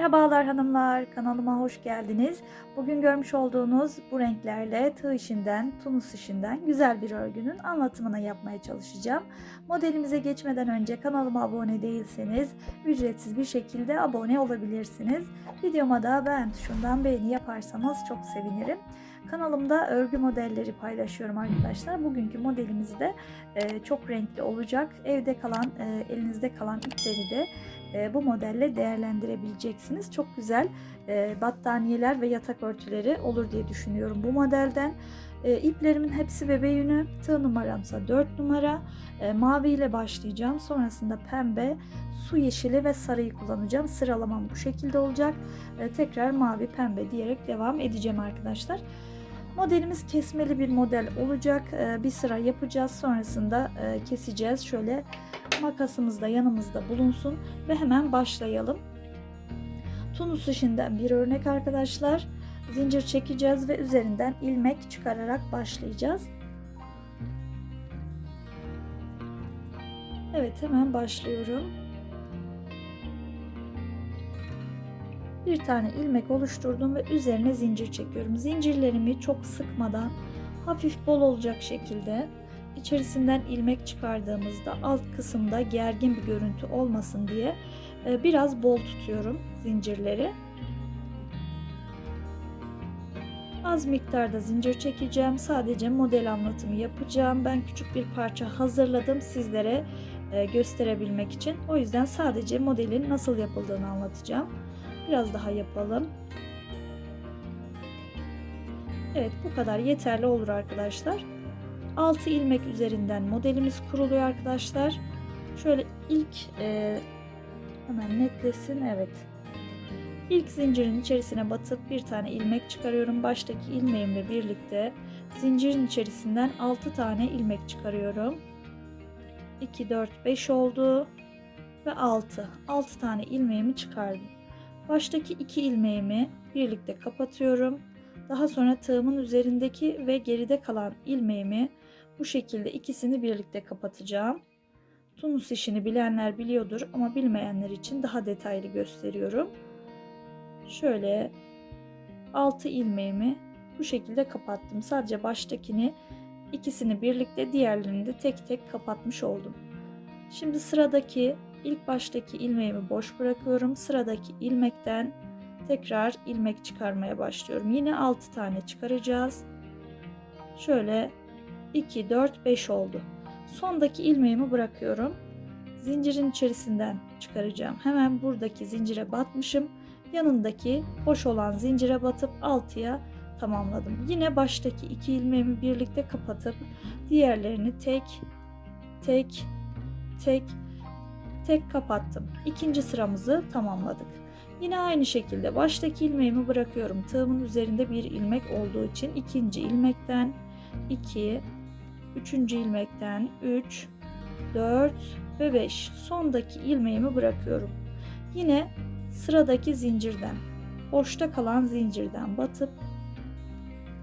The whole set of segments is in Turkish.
Merhabalar hanımlar, kanalıma hoş geldiniz. Bugün görmüş olduğunuz bu renklerle tığ işinden, tunus işinden güzel bir örgünün anlatımını yapmaya çalışacağım. Modelimize geçmeden önce kanalıma abone değilseniz ücretsiz bir şekilde abone olabilirsiniz. Videoma da beğen tuşundan beğeni yaparsanız çok sevinirim. Kanalımda örgü modelleri paylaşıyorum arkadaşlar. Bugünkü modelimiz de e, çok renkli olacak. Evde kalan, e, elinizde kalan ipleri de e, bu modelle değerlendirebileceksiniz. Çok güzel e, battaniyeler ve yatak örtüleri olur diye düşünüyorum bu modelden. E, iplerimin hepsi bebe yünü. Tığ numaramsa 4 numara. E, mavi ile başlayacağım. Sonrasında pembe, su yeşili ve sarıyı kullanacağım. Sıralamam bu şekilde olacak. E, tekrar mavi, pembe diyerek devam edeceğim arkadaşlar. Modelimiz kesmeli bir model olacak. Bir sıra yapacağız. Sonrasında keseceğiz. Şöyle makasımız da yanımızda bulunsun ve hemen başlayalım. Tunus işinden bir örnek arkadaşlar. Zincir çekeceğiz ve üzerinden ilmek çıkararak başlayacağız. Evet hemen başlıyorum. Bir tane ilmek oluşturdum ve üzerine zincir çekiyorum. Zincirlerimi çok sıkmadan hafif bol olacak şekilde içerisinden ilmek çıkardığımızda alt kısımda gergin bir görüntü olmasın diye e, biraz bol tutuyorum zincirleri. Az miktarda zincir çekeceğim. Sadece model anlatımı yapacağım. Ben küçük bir parça hazırladım sizlere e, gösterebilmek için. O yüzden sadece modelin nasıl yapıldığını anlatacağım. Biraz daha yapalım. Evet bu kadar yeterli olur arkadaşlar. 6 ilmek üzerinden modelimiz kuruluyor arkadaşlar. Şöyle ilk e, hemen netlesin evet. İlk zincirin içerisine batıp bir tane ilmek çıkarıyorum. Baştaki ilmeğimle birlikte zincirin içerisinden 6 tane ilmek çıkarıyorum. 2 4 5 oldu ve 6. 6 tane ilmeğimi çıkardım. Baştaki 2 ilmeğimi birlikte kapatıyorum. Daha sonra tığımın üzerindeki ve geride kalan ilmeğimi bu şekilde ikisini birlikte kapatacağım. Tunus işini bilenler biliyordur ama bilmeyenler için daha detaylı gösteriyorum. Şöyle 6 ilmeğimi bu şekilde kapattım. Sadece baştakini ikisini birlikte diğerlerini de tek tek kapatmış oldum. Şimdi sıradaki ilk baştaki ilmeğimi boş bırakıyorum. Sıradaki ilmekten tekrar ilmek çıkarmaya başlıyorum. Yine 6 tane çıkaracağız. Şöyle 2 4 5 oldu. Sondaki ilmeğimi bırakıyorum. Zincirin içerisinden çıkaracağım. Hemen buradaki zincire batmışım. Yanındaki boş olan zincire batıp 6'ya tamamladım. Yine baştaki iki ilmeğimi birlikte kapatıp diğerlerini tek tek tek tek kapattım. İkinci sıramızı tamamladık. Yine aynı şekilde baştaki ilmeğimi bırakıyorum. Tığımın üzerinde bir ilmek olduğu için ikinci ilmekten 2 üçüncü ilmekten 3 4 ve 5 sondaki ilmeğimi bırakıyorum. Yine sıradaki zincirden boşta kalan zincirden batıp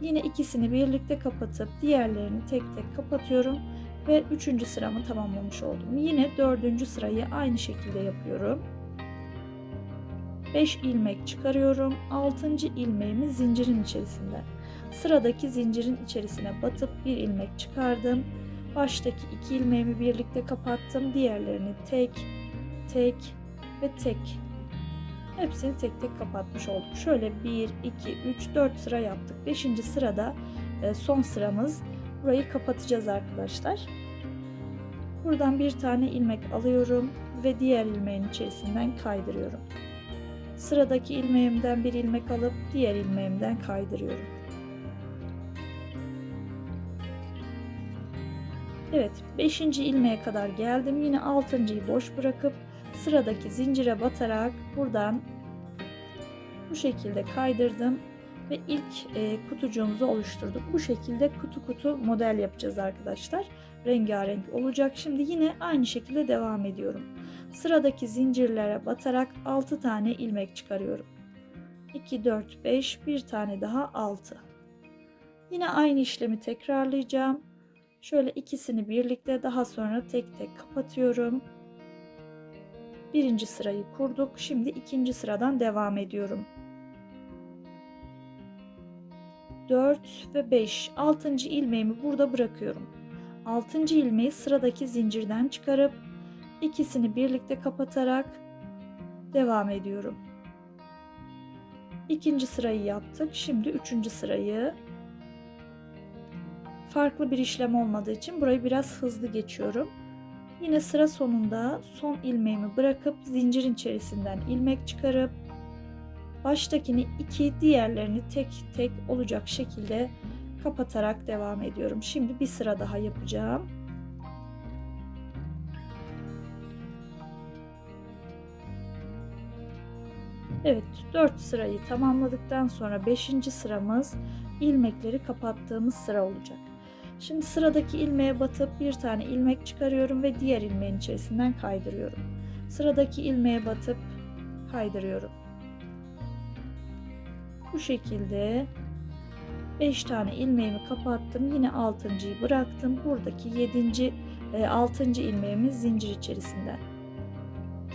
yine ikisini birlikte kapatıp diğerlerini tek tek kapatıyorum ve üçüncü sıramı tamamlamış oldum. Yine dördüncü sırayı aynı şekilde yapıyorum. 5 ilmek çıkarıyorum. 6. ilmeğimi zincirin içerisinde. Sıradaki zincirin içerisine batıp bir ilmek çıkardım. Baştaki iki ilmeğimi birlikte kapattım. Diğerlerini tek, tek ve tek. Hepsini tek tek kapatmış olduk. Şöyle 1, 2, 3, 4 sıra yaptık. 5. sırada e, son sıramız. Burayı kapatacağız arkadaşlar. Buradan bir tane ilmek alıyorum ve diğer ilmeğin içerisinden kaydırıyorum. Sıradaki ilmeğimden bir ilmek alıp diğer ilmeğimden kaydırıyorum. Evet 5. ilmeğe kadar geldim. Yine 6.yı boş bırakıp sıradaki zincire batarak buradan bu şekilde kaydırdım ve ilk e, kutucuğumuzu oluşturduk. Bu şekilde kutu kutu model yapacağız arkadaşlar. Rengarenk olacak. Şimdi yine aynı şekilde devam ediyorum. Sıradaki zincirlere batarak 6 tane ilmek çıkarıyorum. 2 4 5 bir tane daha 6. Yine aynı işlemi tekrarlayacağım. Şöyle ikisini birlikte daha sonra tek tek kapatıyorum. birinci sırayı kurduk. Şimdi ikinci sıradan devam ediyorum. 4 ve 5. 6. ilmeğimi burada bırakıyorum. 6. ilmeği sıradaki zincirden çıkarıp ikisini birlikte kapatarak devam ediyorum. İkinci sırayı yaptık. Şimdi üçüncü sırayı farklı bir işlem olmadığı için burayı biraz hızlı geçiyorum. Yine sıra sonunda son ilmeğimi bırakıp zincirin içerisinden ilmek çıkarıp baştakini iki diğerlerini tek tek olacak şekilde kapatarak devam ediyorum. Şimdi bir sıra daha yapacağım. Evet 4 sırayı tamamladıktan sonra 5. sıramız ilmekleri kapattığımız sıra olacak. Şimdi sıradaki ilmeğe batıp bir tane ilmek çıkarıyorum ve diğer ilmeğin içerisinden kaydırıyorum. Sıradaki ilmeğe batıp kaydırıyorum. Bu şekilde 5 tane ilmeğimi kapattım. Yine 6.yı bıraktım. Buradaki 7. 6. ilmeğimiz zincir içerisinden.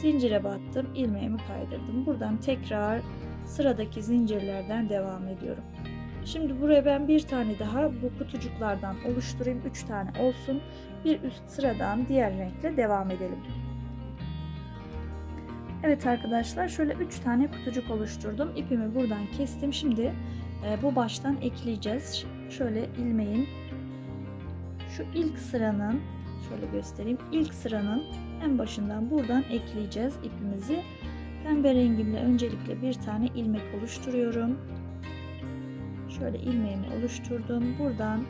Zincire battım, ilmeğimi kaydırdım. Buradan tekrar sıradaki zincirlerden devam ediyorum. Şimdi buraya ben bir tane daha bu kutucuklardan oluşturayım. 3 tane olsun. Bir üst sıradan diğer renkle devam edelim. Evet arkadaşlar şöyle 3 tane kutucuk oluşturdum. İpimi buradan kestim. Şimdi e, bu baştan ekleyeceğiz. Şöyle ilmeğin şu ilk sıranın şöyle göstereyim. İlk sıranın en başından buradan ekleyeceğiz ipimizi. Pembe rengimle öncelikle bir tane ilmek oluşturuyorum. Şöyle ilmeğimi oluşturdum. Buradan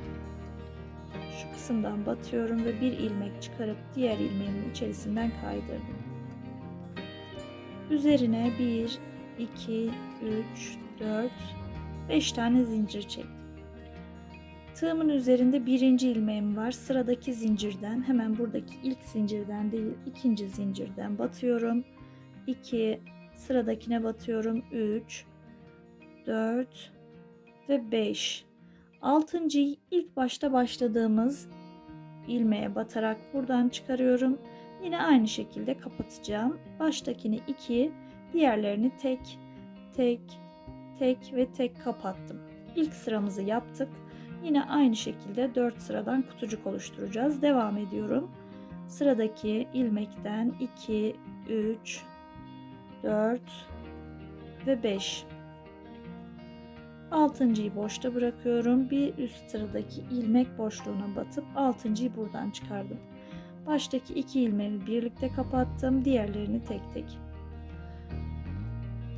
şu kısımdan batıyorum ve bir ilmek çıkarıp diğer ilmeğimin içerisinden kaydırdım. Üzerine 1, 2, 3, 4, 5 tane zincir çektim. Tığımın üzerinde birinci ilmeğim var. Sıradaki zincirden hemen buradaki ilk zincirden değil ikinci zincirden batıyorum. 2 sıradakine batıyorum. 3 4 ve 5. Altıncıyı ilk başta başladığımız ilmeğe batarak buradan çıkarıyorum. Yine aynı şekilde kapatacağım. Baştakini 2, diğerlerini tek, tek, tek ve tek kapattım. İlk sıramızı yaptık. Yine aynı şekilde 4 sıradan kutucuk oluşturacağız. Devam ediyorum. Sıradaki ilmekten 2, 3, 4 ve 5. Altıncıyı boşta bırakıyorum. Bir üst sıradaki ilmek boşluğuna batıp altıncıyı buradan çıkardım. Baştaki iki ilmeğimi birlikte kapattım. Diğerlerini tek tek.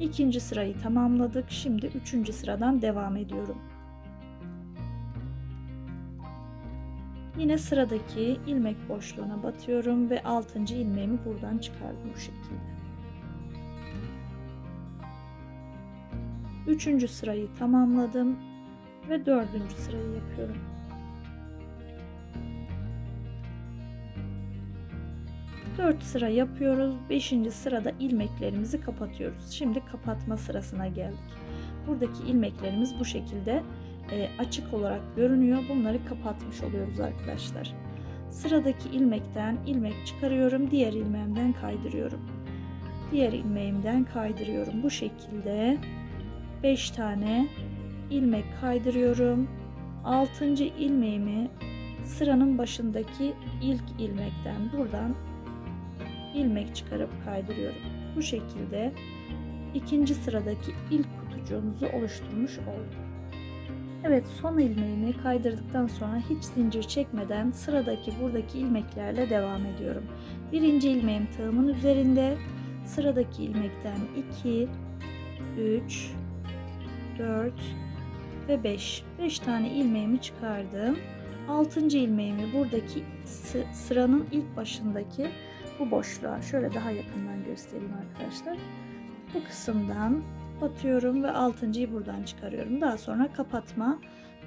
İkinci sırayı tamamladık. Şimdi üçüncü sıradan devam ediyorum. Yine sıradaki ilmek boşluğuna batıyorum ve altıncı ilmeğimi buradan çıkardım bu şekilde. Üçüncü sırayı tamamladım ve dördüncü sırayı yapıyorum. Dört sıra yapıyoruz. Beşinci sırada ilmeklerimizi kapatıyoruz. Şimdi kapatma sırasına geldik. Buradaki ilmeklerimiz bu şekilde e, açık olarak görünüyor. Bunları kapatmış oluyoruz arkadaşlar. Sıradaki ilmekten ilmek çıkarıyorum. Diğer ilmeğimden kaydırıyorum. Diğer ilmeğimden kaydırıyorum. Bu şekilde 5 tane ilmek kaydırıyorum. 6. ilmeğimi sıranın başındaki ilk ilmekten buradan ilmek çıkarıp kaydırıyorum. Bu şekilde ikinci sıradaki ilk kutucuğumuzu oluşturmuş olduk. Evet son ilmeğimi kaydırdıktan sonra hiç zincir çekmeden sıradaki buradaki ilmeklerle devam ediyorum. Birinci ilmeğim tığımın üzerinde. Sıradaki ilmekten 2, 3, 4 ve 5. 5 tane ilmeğimi çıkardım. 6. ilmeğimi buradaki sıranın ilk başındaki bu boşluğa şöyle daha yakından göstereyim arkadaşlar. Bu kısımdan batıyorum ve 6.yı buradan çıkarıyorum. Daha sonra kapatma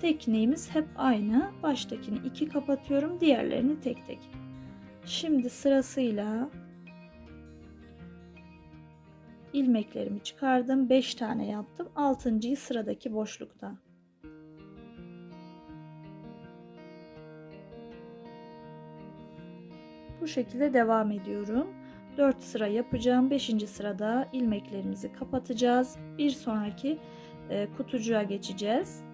tekniğimiz hep aynı. Baştakini 2 kapatıyorum, diğerlerini tek tek. Şimdi sırasıyla ilmeklerimi çıkardım. 5 tane yaptım. 6.yı sıradaki boşlukta. Bu şekilde devam ediyorum. 4 sıra yapacağım. 5. sırada ilmeklerimizi kapatacağız. Bir sonraki e, kutucuğa geçeceğiz.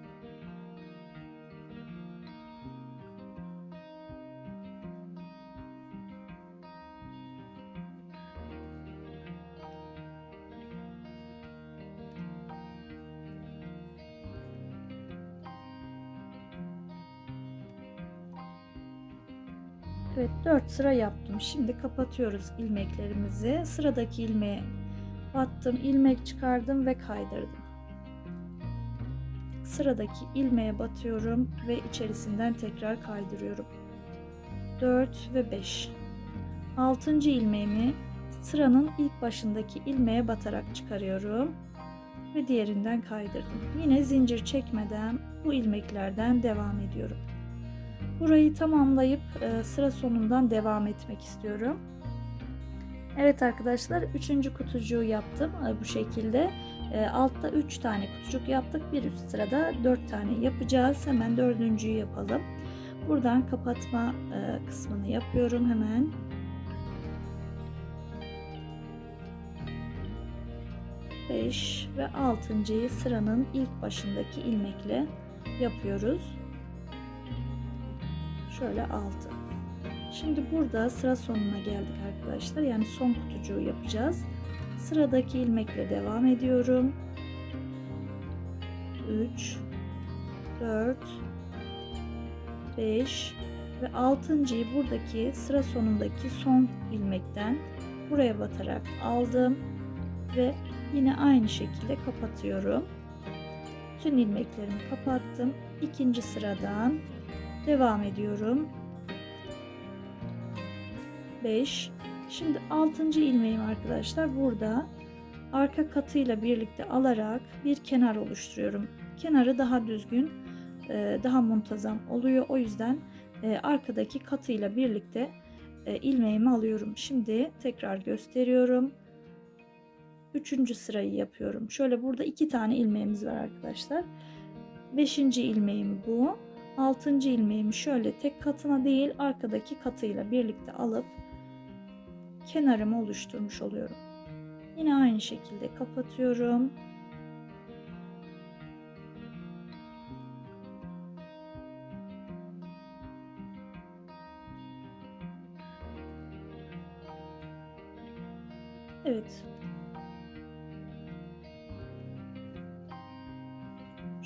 Evet 4 sıra yaptım. Şimdi kapatıyoruz ilmeklerimizi. Sıradaki ilmeğe battım, ilmek çıkardım ve kaydırdım. Sıradaki ilmeğe batıyorum ve içerisinden tekrar kaydırıyorum. 4 ve 5. 6. ilmeğimi sıranın ilk başındaki ilmeğe batarak çıkarıyorum ve diğerinden kaydırdım. Yine zincir çekmeden bu ilmeklerden devam ediyorum. Burayı tamamlayıp e, sıra sonundan devam etmek istiyorum. Evet arkadaşlar 3. kutucuğu yaptım e, bu şekilde. E, altta 3 tane kutucuk yaptık. Bir üst sırada 4 tane yapacağız. Hemen dördüncüyü yapalım. Buradan kapatma kısmını yapıyorum hemen. Beş ve altıncıyı sıranın ilk başındaki ilmekle yapıyoruz. Şöyle 6. Şimdi burada sıra sonuna geldik arkadaşlar. Yani son kutucuğu yapacağız. Sıradaki ilmekle devam ediyorum. 3 4 5 ve 6.yı buradaki sıra sonundaki son ilmekten buraya batarak aldım ve yine aynı şekilde kapatıyorum. Tüm ilmeklerimi kapattım. İkinci sıradan Devam ediyorum. 5. Şimdi 6. ilmeğim arkadaşlar burada arka katıyla birlikte alarak bir kenar oluşturuyorum. Kenarı daha düzgün, e, daha muntazam oluyor. O yüzden e, arkadaki katıyla birlikte e, ilmeğimi alıyorum. Şimdi tekrar gösteriyorum. Üçüncü sırayı yapıyorum. Şöyle burada iki tane ilmeğimiz var arkadaşlar. Beşinci ilmeğim bu. 6. ilmeğimi şöyle tek katına değil arkadaki katıyla birlikte alıp kenarımı oluşturmuş oluyorum. Yine aynı şekilde kapatıyorum.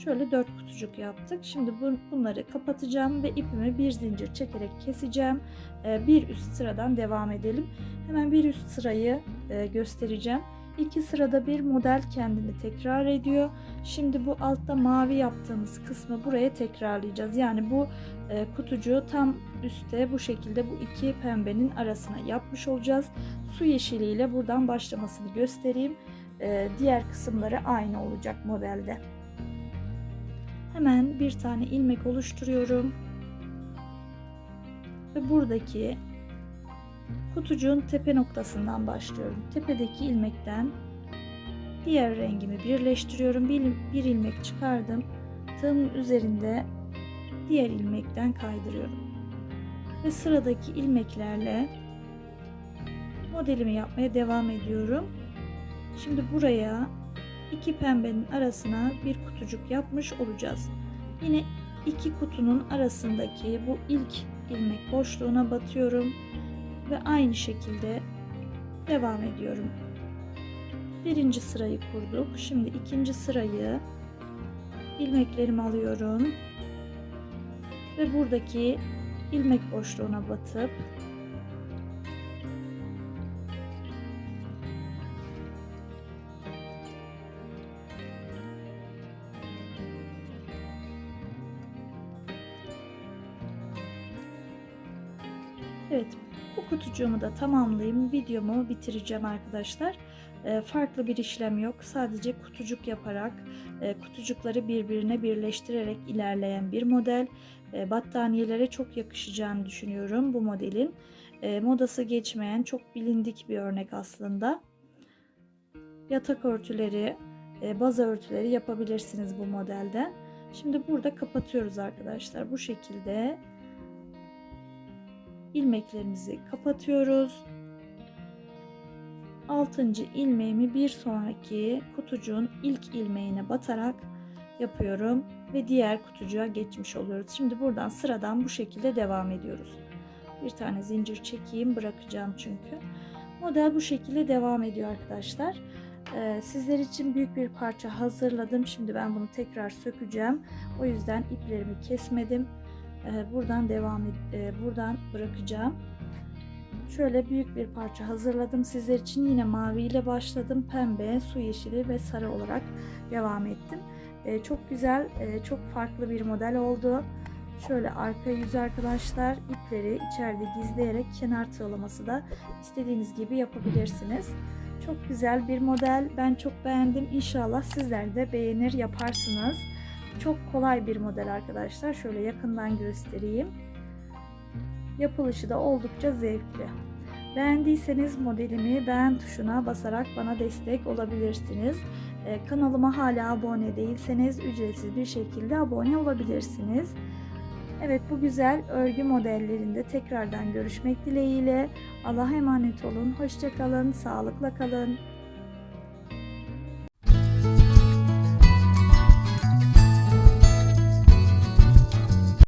Şöyle dört kutucuk yaptık. Şimdi bu, bunları kapatacağım ve ipimi bir zincir çekerek keseceğim. Ee, bir üst sıradan devam edelim. Hemen bir üst sırayı e, göstereceğim. İki sırada bir model kendini tekrar ediyor. Şimdi bu altta mavi yaptığımız kısmı buraya tekrarlayacağız. Yani bu e, kutucuğu tam üstte bu şekilde bu iki pembenin arasına yapmış olacağız. Su yeşiliyle buradan başlamasını göstereyim. E, diğer kısımları aynı olacak modelde. Hemen bir tane ilmek oluşturuyorum. Ve buradaki kutucuğun tepe noktasından başlıyorum. Tepedeki ilmekten diğer rengimi birleştiriyorum. Bir, bir ilmek çıkardım. Tığımın üzerinde diğer ilmekten kaydırıyorum. Ve sıradaki ilmeklerle modelimi yapmaya devam ediyorum. Şimdi buraya iki pembenin arasına bir kutucuk yapmış olacağız. Yine iki kutunun arasındaki bu ilk ilmek boşluğuna batıyorum ve aynı şekilde devam ediyorum. Birinci sırayı kurduk. Şimdi ikinci sırayı ilmeklerimi alıyorum ve buradaki ilmek boşluğuna batıp Evet bu kutucuğumu da tamamlayayım. Videomu bitireceğim arkadaşlar. E, farklı bir işlem yok. Sadece kutucuk yaparak e, kutucukları birbirine birleştirerek ilerleyen bir model. E, battaniyelere çok yakışacağını düşünüyorum bu modelin. E, modası geçmeyen çok bilindik bir örnek aslında. Yatak örtüleri, e, baza örtüleri yapabilirsiniz bu modelden. Şimdi burada kapatıyoruz arkadaşlar. Bu şekilde ilmeklerimizi kapatıyoruz. 6. ilmeğimi bir sonraki kutucuğun ilk ilmeğine batarak yapıyorum ve diğer kutucuğa geçmiş oluyoruz. Şimdi buradan sıradan bu şekilde devam ediyoruz. Bir tane zincir çekeyim bırakacağım çünkü. Model bu şekilde devam ediyor arkadaşlar. Ee, sizler için büyük bir parça hazırladım. Şimdi ben bunu tekrar sökeceğim. O yüzden iplerimi kesmedim. Ee, buradan devam e, buradan bırakacağım. Şöyle büyük bir parça hazırladım sizler için. Yine mavi ile başladım. Pembe, su yeşili ve sarı olarak devam ettim. Ee, çok güzel, e, çok farklı bir model oldu. Şöyle arka yüzü arkadaşlar ipleri içeride gizleyerek kenar tığlaması da istediğiniz gibi yapabilirsiniz. Çok güzel bir model. Ben çok beğendim. İnşallah sizler de beğenir yaparsınız. Çok kolay bir model arkadaşlar. Şöyle yakından göstereyim. Yapılışı da oldukça zevkli. Beğendiyseniz modelimi beğen tuşuna basarak bana destek olabilirsiniz. Ee, kanalıma hala abone değilseniz ücretsiz bir şekilde abone olabilirsiniz. Evet bu güzel örgü modellerinde tekrardan görüşmek dileğiyle. Allah'a emanet olun. Hoşçakalın. Sağlıkla kalın.